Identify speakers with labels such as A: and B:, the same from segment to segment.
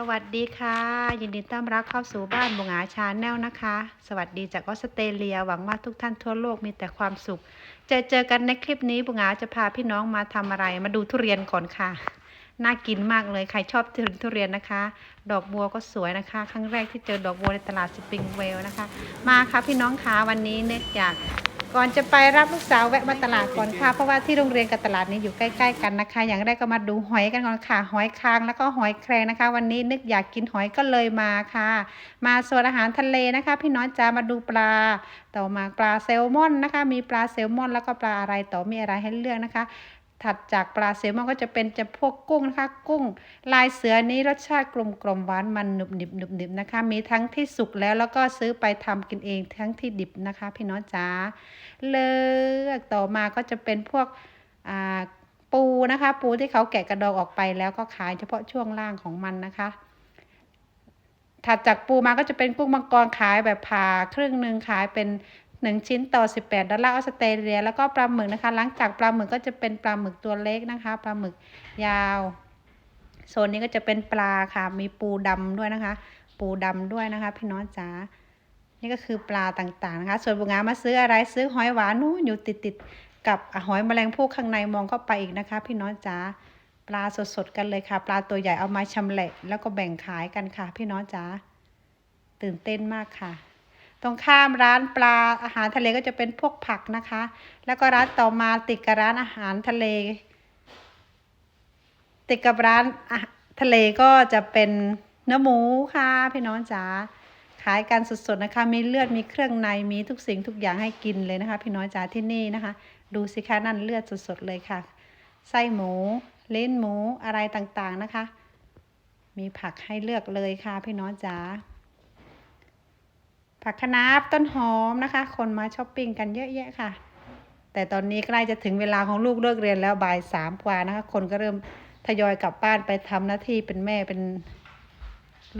A: สวัสดีค่ะ ยินดีต้อนรับเข้าสู่บ้านบุงอาชาแนลนะคะ สวัสดีจากออสเตรเลียหวังว่าทุกท่านทั่วโลกมีแต่ความสุข เจอเจอกันในคลิปนี้บุงอาจะพาพี่น้องมาทำอะไร มาดูทุเรียนก่อนค่ะ น่ากินมากเลยใครชอบทุเรียนนะคะ ดอกบัวก็สวยนะคะ ครั้งแรกที่เจอดอกบัวในตลาดสปริงเวลนะคะ มาค่ะพี่น้องคะวันนี้เนื่องจาก ก่อนจะไปรับลูกสาวแวะมาตลาดก่อนค่ะ เพราะว่าที่โรงเรียนกับตลาดนี้อยู่ใกล้ ๆ กันนะคะ อย่างแรกก็มาดูหอยกันก่อนค่ะ หอยคางแล้วก็หอยแครงนะคะ วันนี้นึกอยากกินหอยก็เลยมาค่ะ มาส่วนอาหารทะเลนะคะ พี่น้องจะมาดูปลา ต่อมาปลาแซลมอนนะคะ มีปลาแซลมอน แล้วก็ปลาอะไรต่อมีอะไรให้เลือกนะคะ ถัดจากปลาแซลมอนก็จะเป็นจะพวกกุ้งนะคะกุ้ง ลายเสือนี้รสชาติกลมกลมๆหวานมันหนุบหนิบหนุบหนิบนะคะ มีทั้งที่สุกแล้วแล้วก็ซื้อไปทำกินเองทั้งที่ดิบนะคะ พี่น้องจ๋าเลือกต่อมาก็จะเป็นพวกอ่าปูนะคะ ปูที่เขาแกะกระดองออกไปแล้วก็ขายเฉพาะช่วงล่างของมันนะคะ ถัดจากปูมาก็จะเป็นกุ้งมังกรขายแบบผ่าครึ่งหนึ่งขายเป็น หนึ่งชิ้นต่อ 18 ดอลลาร์ออสเตรเลีย แล้วก็ปลาหมึกนะคะ หลังจากปลาหมึกก็จะเป็นปลาหมึกตัวเล็กนะคะ ปลาหมึกยาว โซนนี้ก็จะเป็นปลาค่ะ มีปูดำด้วยนะคะ ปูดำด้วยนะคะ พี่น้องจ๋า นี่ก็คือปลาต่างๆนะคะ ส่วนบุงงามาซื้ออะไรซื้อหอยหวานนู้นอยู่ติดๆกับหอยแมลงภู่ข้างในมองเข้าไปอีกนะคะ พี่น้องจ๋า ปลาสดๆกันเลยค่ะ ปลาตัวใหญ่เอามาชำแหละ แล้วก็แบ่งขายกันค่ะ พี่น้องจ๋า ตื่นเต้นมากค่ะ ตรงข้ามร้านปลาอาหารทะเลก็จะเป็นพวกผักนะคะ แล้วก็ร้านต่อมาติดกับร้านอาหารทะเล ติดกับร้านาทะเลก็จะเป็นเนื้อหมูค่ะพี่น้องจ๋าขายกันสดๆนะคะ มีเลือดมีเครื่องในมีทุกสิ่งทุกอย่างให้กินเลยนะคะ พี่น้อยจ๋าที่นี่นะคะ ดูสิคะนั่นเลือดสดๆเลยค่ะ ไส้หมูเลิ้นหมูอะไรต่างๆนะคะ มีผักให้เลือกเลยค่ะพี่น้อยจ๋า ผักคะน้าต้นหอมนะคะ คนมาช้อปปิ้งกันเยอะแยะค่ะ แต่ตอนนี้ใกล้จะถึงเวลาของลูกเลิกเรียนแล้วบ่ายสามกว่านะคะ คนก็เริ่มทยอยกลับบ้านไปทำหน้าที่เป็นแม่เป็น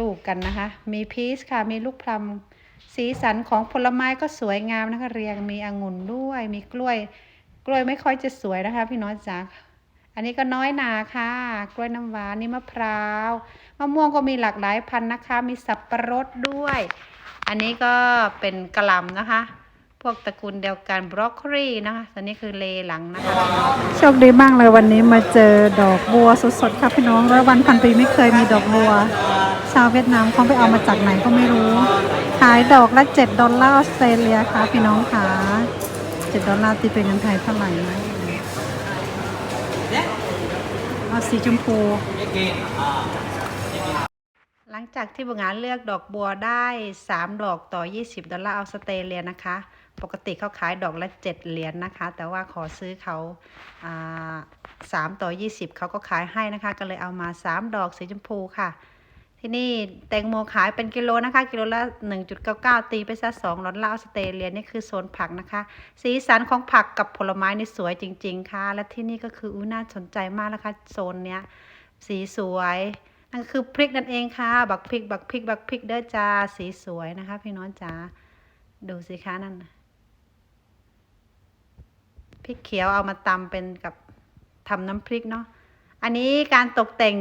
A: ลูกกันนะคะ มีพีชค่ะ มีลูกพลัมสีสันของผลไม้ก็สวยงามนะคะ เรียงมีองุ่นด้วย มีกล้วย กล้วยไม่ค่อยจะสวยนะคะ พี่น้องจ๋าอันนี้ก็น้อยหนาค่ะ กล้วยน้ำว้านี่มะพร้าว มะม่วงก็มีหลากหลายพันธุ์นะคะ มีสับปะรดด้วย อันนี้ก็เป็นกระหล่ำนะคะ พวกตระกูลเดียวกันบรอกโคลีนะคะตัวนี้คือเลหลังนะคะ โชคดีมากเลยวันนี้มาเจอดอกบัวสดๆค่ะพี่น้องร้อยวันพันปีไม่เคยมีดอกบัว ชาวเวียดนามเขาไปเอามาจากไหนก็ไม่รู้ ขายดอกละเจ็ดดอลลาร์ออสเตรเลียค่ะพี่น้องค่ะเจ็ดดอลลาร์ตีเป็นเงินไทยเท่าไหร่นะเอาสีชมพู ลังจากที่บงงานเลือกดอกบัวได้ 3 ดอกต่อ 20 ดอลลาร์ออสเตรเลียนะคะ ปกติเขาขายดอกละ 7 เหรียญนนะคะ แต่ว่าขอซื้อเขาอ่า3ต่อ 20 เขาก็ขายให้นะคะ ก็เลยเอามา 3 ดอกสีชมพูค่ะ ที่นี่แตงโมขายเป็นกิโลนะคะ กิโลละ 1.99 ตีไปซะ2ดอลลาร์ออสเตรเลียนี่คือโซนผักนะคะ สีสันของผักกับผลไม้นี่สวยจริง ๆ ค่ะ และที่นี่ก็คืออุ้น่าสนใจมากนะคะโซนเนี้ย สีสวย นั่นคือพริกนั่นเองค่ะ บักพริก บักพริก บักพริกเด้อจ้าสีสวยนะคะ พี่น้องจ้าดูสิคะนั่นพริกเขียวเอามาตำเป็นกับทำน้ำพริกเนาะอันนี้การตกแต่ง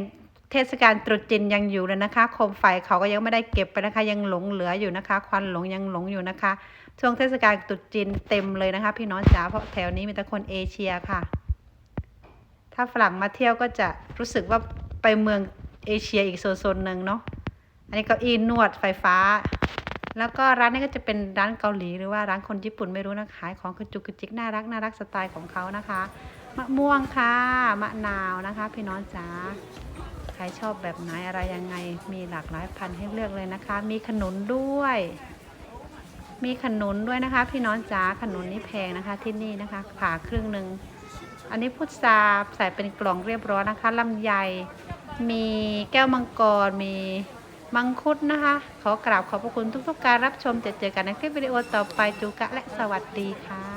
A: เทศกาลตรุษจีนยังอยู่เลยนะคะ โคมไฟเขาก็ยังไม่ได้เก็บไปนะคะ ยังหลงเหลืออยู่นะคะ ควันหลงยังหลงอยู่นะคะ ช่วงเทศกาลตรุษจีนเต็มเลยนะคะ พี่น้องจ๋าเพราะแถวนี้มีแต่คนเอเชียค่ะ ถ้าฝรั่งมาเที่ยวก็จะรู้สึกว่าไปเมือง เอเชียอีกโซนหนึ่งเนาะ อันนี้เก็อีนวดไฟฟ้า แล้วก็ร้านนี้ก็จะเป็นร้านเกาหลีหรือว่าร้านคนญี่ปุ่นไม่รู้นะขายของกระจุกกระจิกน่ารักน่ารักสไตล์ของเขานะคะ มะม่วงค่ะ มะนาวนะคะ พี่น้องจ๋า ใครชอบแบบไหนอะไรยังไง มีหลากหลายพันธุ์ให้เลือกเลยนะคะ มีขนุนด้วย มีขนุนด้วยนะคะ พี่น้องจ๋า ขนุนนี่แพงนะคะที่นี่นะคะ ผ่าครึ่งหนึ่งอันนี้พุทราใส่เป็นกล่องเรียบร้อยนะคะลำไย มีแก้วมังกร มีมังคุดนะคะ ขอกราบขอบพระคุณทุกๆ การรับชมจะเจอกันในคลิปวิดีโอต่อไปจูกะและสวัสดีค่ะ